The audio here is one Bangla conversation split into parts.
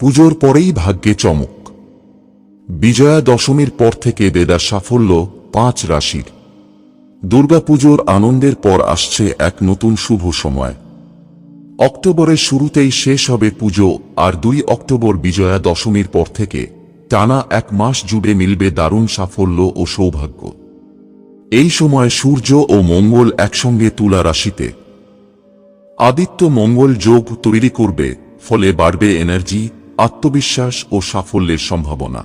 পুজোর পরেই ভাগ্যে চমক। বিজয়া দশমীর পর থেকে বেদা সাফল্য পাঁচ রাশির। দুর্গাপুজোর আনন্দের পর আসছে এক নতুন শুভ সময়। অক্টোবরের শুরুতেই শেষ হবে পুজো আর দুই অক্টোবর বিজয়া দশমীর পর থেকে টানা এক মাস জুড়ে মিলবে দারুণ সাফল্য ও সৌভাগ্য। এই সময় সূর্য ও মঙ্গল একসঙ্গে তুলা রাশিতে। আদিত্য মঙ্গল যোগ তৈরি করবে, ফলে বাড়বে এনার্জি আত্মবিশ্বাস ও সাফল্যের সম্ভাবনা।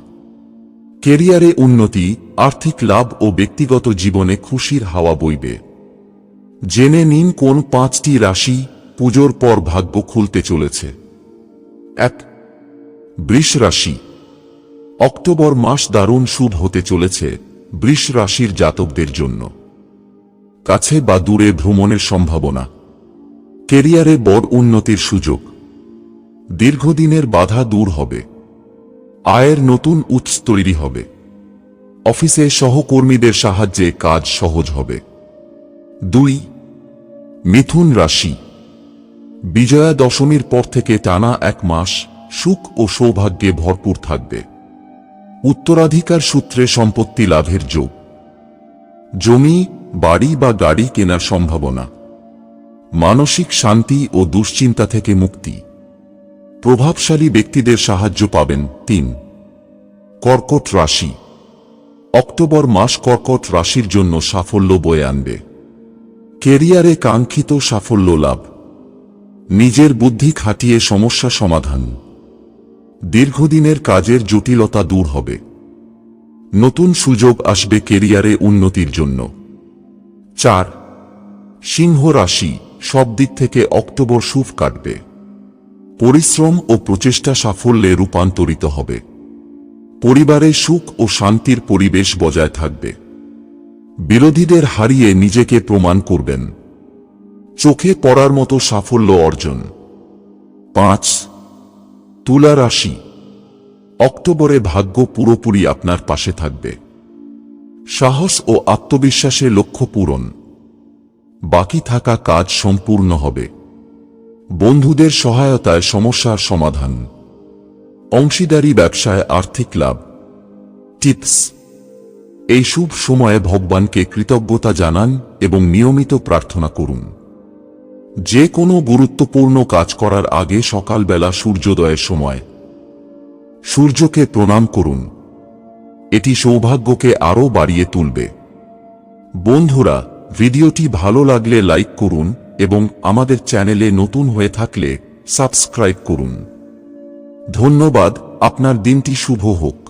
কেরিয়ারে উন্নতি, আর্থিক লাভ ও ব্যক্তিগত জীবনে খুশির হাওয়া বইবে। জেনে নিন কোন পাঁচটি রাশি পুজোর পর ভাগ্য খুলতে চলেছে। এক, বৃষ রাশি। অক্টোবর মাস দারুণ শুভ হতে চলেছে বৃষ রাশির জাতকদের জন্য। কাছে বা দূরে ভ্রমণের সম্ভাবনা। কেরিয়ারে বড় উন্নতির সুযোগ। দীর্ঘদিনের বাধা দূর হবে। আয়ের নতুন উৎস তৈরি হবে। অফিসে সহকর্মীদের সাহায্যে কাজ সহজ হবে। দুই, মিথুন রাশি। বিজয়া দশমীর পর থেকে টানা এক মাস সুখ ও সৌভাগ্যে ভরপুর থাকবে। উত্তরাধিকার সূত্রে সম্পত্তি লাভের যোগ। জমি, বাড়ি বা গাড়ি কেনার সম্ভাবনা। মানসিক শান্তি ও দুশ্চিন্তা থেকে মুক্তি। প্রভাবশালী ব্যক্তিদের সাহায্য পাবেন তিন। কর্কট রাশি। অক্টোবর মাস কর্কট রাশির জন্য সাফল্য বয়ে আনবে। কেরিয়ারে কাঙ্ক্ষিত সাফল্য লাভ। নিজের বুদ্ধি খাটিয়ে সমস্যা সমাধান। দীর্ঘদিনের কাজের জটিলতা দূর হবে। নতুন সুযোগ আসবে কেরিয়ারে উন্নতির জন্য। চার, সিংহ রাশি সব দিক থেকে অক্টোবর শুভ কাটবে। পরিশ্রম ও প্রচেষ্টা সাফল্যে রূপান্তরিত হবে। পরিবারে সুখ ও শান্তির পরিবেশ বজায় থাকবে। বিরোধীদের হারিয়ে নিজেকে প্রমাণ করবেন। চোখে পড়ার মতো সাফল্য অর্জন। পাঁচ, তুলা রাশি। অক্টোবরে ভাগ্য পুরোপুরি আপনার পাশে থাকবে। সাহস ও আত্মবিশ্বাসে লক্ষ্য পূরণ। বাকি থাকা কাজ সম্পূর্ণ হবে। বন্ধুদের সহায়তায় সমস্যার সমাধান। অংশীদারি ব্যবসায় আর্থিক লাভ। টিপস। এই শুভ সময়ে ভগবানকে কৃতজ্ঞতা জানান এবং নিয়মিত প্রার্থনা করুন। যে কোনো গুরুত্বপূর্ণ কাজ করার আগে সকালবেলা সূর্যোদয়ের সময়। সূর্যকে প্রণাম করুন। এটি সৌভাগ্যকে আরও বাড়িয়ে তুলবে। বন্ধুরা, ভিডিওটি ভালো লাগলে লাইক করুন এবং আমাদের চ্যানেলে নতুন হয়ে থাকলে সাবস্ক্রাইব করুন। ধন্যবাদ আপনার দিনটি শুভ হোক।